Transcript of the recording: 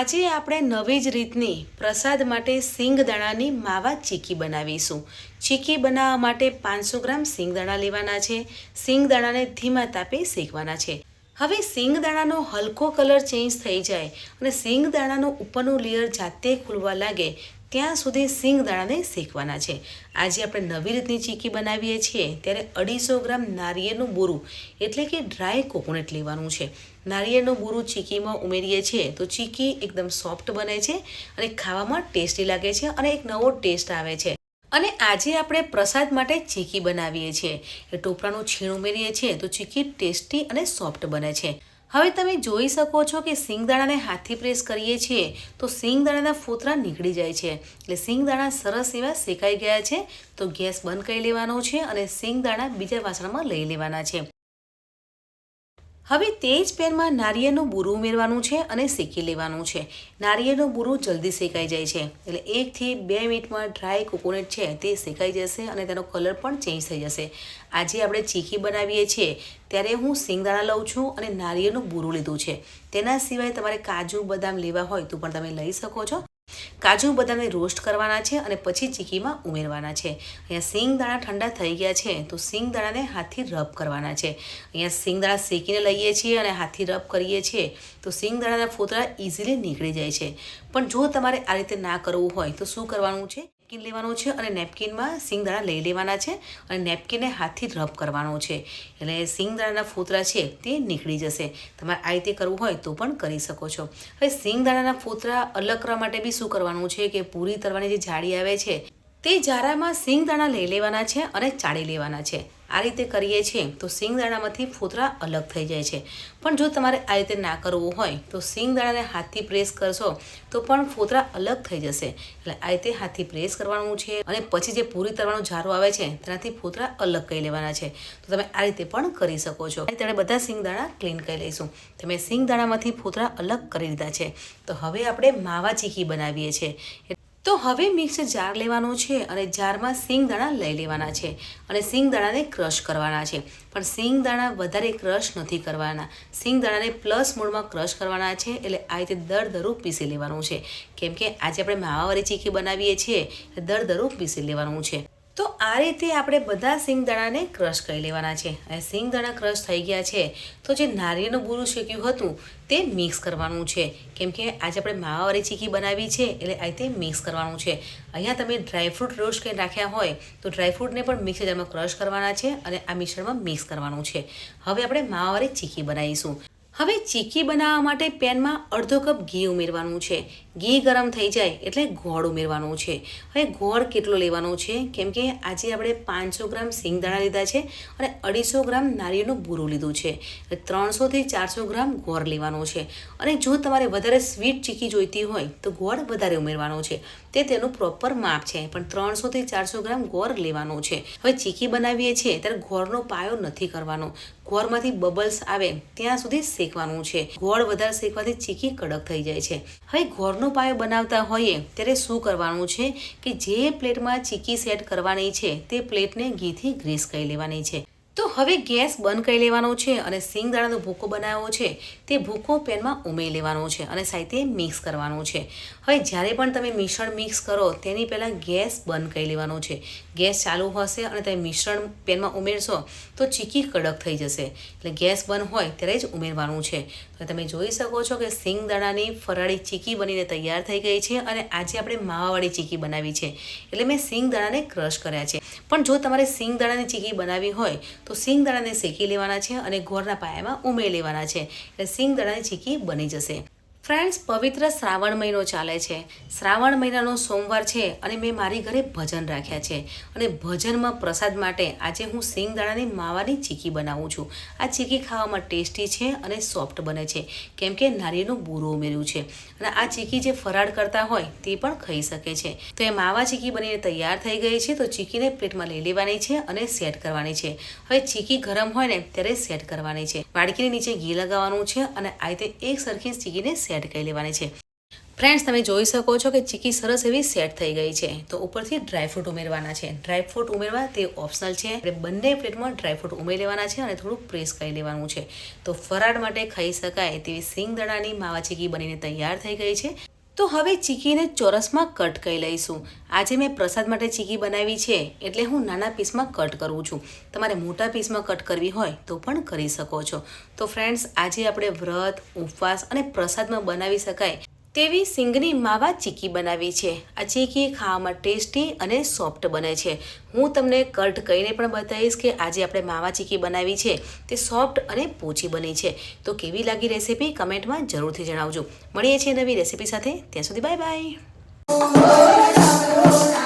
આજે આપણે નવી જ રીતની પ્રસાદ માટે સિંગદાણાની માવા ચીકી બનાવીશું. ચીકી બનાવવા માટે પાંચસો ગ્રામ સિંગદાણા લેવાના છે. સિંગદાણાને ધીમા તાપે શેકવાના છે. હવે સિંગદાણાનો હલકો કલર ચેન્જ થઈ જાય અને સિંગદાણાનું ઉપરનું લેયર જાતે ખુલવા લાગે ત્યાં સુધી સિંગદાણાને શેકવાના છે. આજે આપણે નવી રીતની ચીકી બનાવીએ છીએ ત્યારે અઢીસો ગ્રામ નારિયેળનું બોરું, એટલે કે ડ્રાય કોકોનટ લેવાનું છે. નારિયેળનું બોરું ચીકીમાં ઉમેરીએ છીએ તો ચીકી એકદમ સોફ્ટ બને છે અને ખાવામાં ટેસ્ટી લાગે છે અને એક નવો ટેસ્ટ આવે છે. અને આજે આપણે પ્રસાદ માટે ચીકી બનાવીએ છીએ. ટોપરાનું છીણ ઉમેરીએ છીએ તો ચીકી ટેસ્ટી અને સોફ્ટ બને છે. હવે તમે જોઈ શકો છો કે સિંગદાણાને હાથથી પ્રેસ કરીએ છીએ તો સિંગદાણાના ફોતરા નીકળી જાય છે. એટલે સિંગદાણા સરસ એવા શેકાઈ ગયા છે. તો ગેસ બંધ કરી લેવાનો છે અને સિંગદાણા બીજા વાસણમાં લઈ લેવાના છે. હવે તે જ પેનમાં નારિયેળનું બૂરું ઉમેરવાનું છે અને શેકી લેવાનું છે. નારિયેળનું બૂરું જલ્દી શેકાઈ જાય છે. એટલે એકથી બે મિનિટમાં ડ્રાય કોકોનટ છે તે શેકાઈ જશે અને તેનો કલર પણ ચેન્જ થઈ જશે. આજે આપણે ચીકી બનાવીએ છીએ. ત્યારે હું સિંગદાણા લઉં છું અને નારિયેળનું બૂરું લીધું છે. તેના સિવાય તમારે કાજુ બદામ લેવા હોય તો પણ તમે લઈ શકો છો. કાજુ બદામને રોસ્ટ કરવાના છે અને પછી ચીકીમાં ઉમેરવાના છે. અહીંયા સિંગદાણા ઠંડા થઈ ગયા છે, તો સિંગદાણાને હાથથી રબ કરવાના છે. અહીંયા સિંગદાણા શેકીને લઈએ છીએ અને હાથથી રબ કરીએ છીએ, તો સિંગદાણાના ફોતરા ઇઝીલી નીકળી જાય છે. પણ જો તમારે આ રીતે ના કરવું હોય, તો શું કરવાનું છે? નેપકિન લેવાનું છે અને નેપકિનમાં સિંગદાણા લઈ લેવાના છે અને નેપકિનને હાથથી રબ કરવાનો છે. એટલે સિંગદાણાના ફોતરા છે તે નીકળી જશે. તમારે આ રીતે કરવું હોય તો પણ કરી શકો છો. હવે સિંગદાણાના ફોતરા અલગ કરવા માટે બી શું કરવાનું છે કે પૂરી તરવાની જે જાળી આવે છે તે જારામાં સિંગદાણા લઈ લેવાના છે અને ચાળી લેવાના છે. આ રીતે કરીએ છીએ, તો સિંગદાણામાંથી ફોતરા અલગ થઈ જાય છે. પણ જો તમારે આ રીતે ના કરવું હોય, તો સિંગદાણાને હાથથી પ્રેસ કરશો, તો પણ ફોતરા અલગ થઈ જશે. એટલે આ રીતે હાથથી પ્રેસ કરવાનું છે અને પછી જે પૂરી તરવાનો ઝારો આવે છે, તેનાથી ફોતરા અલગ કરી લેવાના છે. તો તમે આ રીતે પણ કરી શકો છો. રીતે બધા સિંગદાણા ક્લીન કરી લઈશું. તમે સિંગદાણામાંથી ફોતરા અલગ કરી લીધા છે. તો હવે આપણે માવા ચીકી બનાવીએ છીએ. તો હવે મિક્સર જાર લેવાનો છે અને જારમાં સિંગદાણા લઈ લેવાના છે અને સિંગદાણાને ક્રશ કરવાના છે. પણ સિંગદાણા વધારે ક્રશ નથી કરવાના. સિંગદાણાને પ્લસ મૂળમાં ક્રશ કરવાના છે એટલે આ રીતે દર દરું પીસી લેવાનું છે. કેમ કે આજે આપણે માવાવાળી ચીકી બનાવીએ છીએ એટલે દર દરું પીસી લેવાનું છે. તો આ રીતે આપણે બધા સિંગદાણાને ક્રશ કરી લેવાના છે. અને સિંગદાણા ક્રશ થઈ ગયા છે, તો જે નારિયેળનું બૂરું શેક્યું હતું, તે મિક્સ કરવાનું છે. કેમ કે આજે આપણે માવાવાળી ચીકી બનાવી છે, એટલે આ રીતે મિક્સ કરવાનું છે. અહીંયા તમે ડ્રાયફ્રૂટ રોસ્ટ કરીને રાખ્યા હોય, તો ડ્રાયફ્રૂટને પણ મિક્સ જારમાં ક્રશ કરવાના છે અને આ મિશ્રણમાં મિક્સ કરવાનું છે. હવે આપણે માવાવાળી ચીકી બનાવીશું. હવે ચીકી બનાવવા માટે પેનમાં અડધો કપ ઘી ઉમેરવાનું છે. ઘી ગરમ થઈ જાય એટલે ગોળ ઉમેરવાનું છે. હવે ગોળ કેટલો લેવાનો છે? કેમ કે આજે આપણે પાંચસો ગ્રામ સિંગદાણા લીધા છે અને અઢીસો ગ્રામ નારિયેળનું બૂરું લીધું છે. ત્રણસોથી ચારસો ગ્રામ ગોળ લેવાનો છે. અને જો તમારે વધારે સ્વીટ ચીકી જોઈતી હોય તો ગોળ વધારે ઉમેરવાનો છે. તે તેનું પ્રોપર માપ છે, પણ ત્રણસોથી ચારસો ગ્રામ ગોળ લેવાનો છે. હવે ચીકી બનાવીએ છીએ ત્યારે ગોળનો પાયો નથી કરવાનો. ગોળમાંથી બબલ્સ આવે ત્યાં સુધી શેકવાનું છે. ગોળ વધારે શેકવાથી ચીકી કડક થઈ જાય છે. હવે ગોળનો પાયો બનાવતા હોઈએ ત્યારે શું કરવાનું છે કે જે પ્લેટમાં ચીકી સેટ કરવાની છે તે પ્લેટને ઘીથી ગ્રીસ કરી લેવાની છે. તો હવે ગેસ બંધ કરી લેવાનો છે અને સિંગદાણાનો ભૂકો બનાવ્યો છે. તે ભૂકો પેનમાં ઉમેરી લેવાનો છે અને સાથે મિક્સ કરવાનું છે. હવે જ્યારે પણ તમે મિશ્રણ મિક્સ કરો, તેની પહેલાં ગેસ બંધ કરી લેવાનો છે. ગેસ ચાલુ હશે અને તમે મિશ્રણ પેનમાં ઉમેરશો, તો ચીકી કડક થઈ જશે. એટલે ગેસ બંધ હોય ત્યારે જ ઉમેરવાનું છે. તો તમે જોઈ શકો છો કે સિંગદાણાની ફરાળી ચીકી બનીને તૈયાર થઈ ગઈ છે અને આજે આપણે માવાવાળી ચીકી બનાવી છે. એટલે મેં સિંગદાણાને ક્રશ કર્યા છે. પણ જો તમારે સિંગદાણાની ચીકી બનાવી હોય, તો સિંગદાણાને શેકી લેવાના છે અને ગોળના પાયામાં ઉમેરી લેવાના છે. એટલે સિંગદાણાની ચીકી બની જશે. ફ્રેન્ડ્સ, પવિત્ર શ્રાવણ મહિનો ચાલે છે. શ્રાવણ મહિનાનો સોમવાર છે અને મેં મારી ઘરે ભજન રાખ્યા છે. અને ભજનમાં પ્રસાદ માટે આજે હું સિંગદાણાની માવાની ચીકી બનાવું છું. આ ચીકી ખાવામાં ટેસ્ટી છે અને સોફ્ટ બને છે. કેમ કે નારિયેળનું બૂરું ઉમેર્યું છે. અને આ ચીકી જે ફરાળ કરતા હોય તે પણ ખાઈ શકે છે. તો એ માવા ચીકી બનીને તૈયાર થઈ ગઈ છે તો ચીકીને પ્લેટમાં લઈ લેવાની છે અને સેટ કરવાની છે. હવે ચીકી ગરમ હોય ને ત્યારે સેટ કરવાની છે. વાડકીની નીચે ઘી લગાવવાનું છે અને આ રીતે એક સરખી ચીકીને સેટ કરી લેવાની છે. ફ્રેન્ડ્સ તમે જોઈ શકો છો કે ચીકી સરસ એવી સેટ થઈ ગઈ છે. તો ઉપરથી ડ્રાયફ્રૂટ ઉમેરવાના છે. ડ્રાયફ્રૂટ ઉમેરવા તે ઓપ્શનલ છે. આપણે બંને પ્લેટમાં ડ્રાયફ્રૂટ ઉમેરી લેવાના છે અને થોડુંક પ્રેસ કરી લેવાનું છે. તો ફરાળ માટે ખાઈ શકાય તેવી સિંગદાણાની માવા ચીકી બનીને તૈયાર થઈ ગઈ છે. તો હવે ચીકીને ચોરસમાં કટ કરી લઈશું. આજે મેં પ્રસાદ માટે ચીકી બનાવી છે, એટલે હું નાના પીસમાં કટ કરું છું. તમારે મોટા પીસમાં કટ કરવી હોય તો પણ કરી શકો છો. તો ફ્રેન્ડ્સ આજે આપણે વ્રત, ઉપવાસ અને પ્રસાદમાં બનાવી શકાય તેવી સિંગની માવા ચીકી બનાવી છે. આ ચીકી ખાવામાં ટેસ્ટી અને સોફ્ટ બને છે. હું તમને કટ કહીને પણ બતાવીશ કે આજે આપણે માવા ચીકી બનાવી છે. તે સોફ્ટ અને પોચી બની છે. તો કેવી લાગી રેસીપી કમેન્ટમાં જરૂરથી જણાવજો. મળીએ છીએ નવી રેસીપી સાથે. ત્યાં સુધી બાય બાય.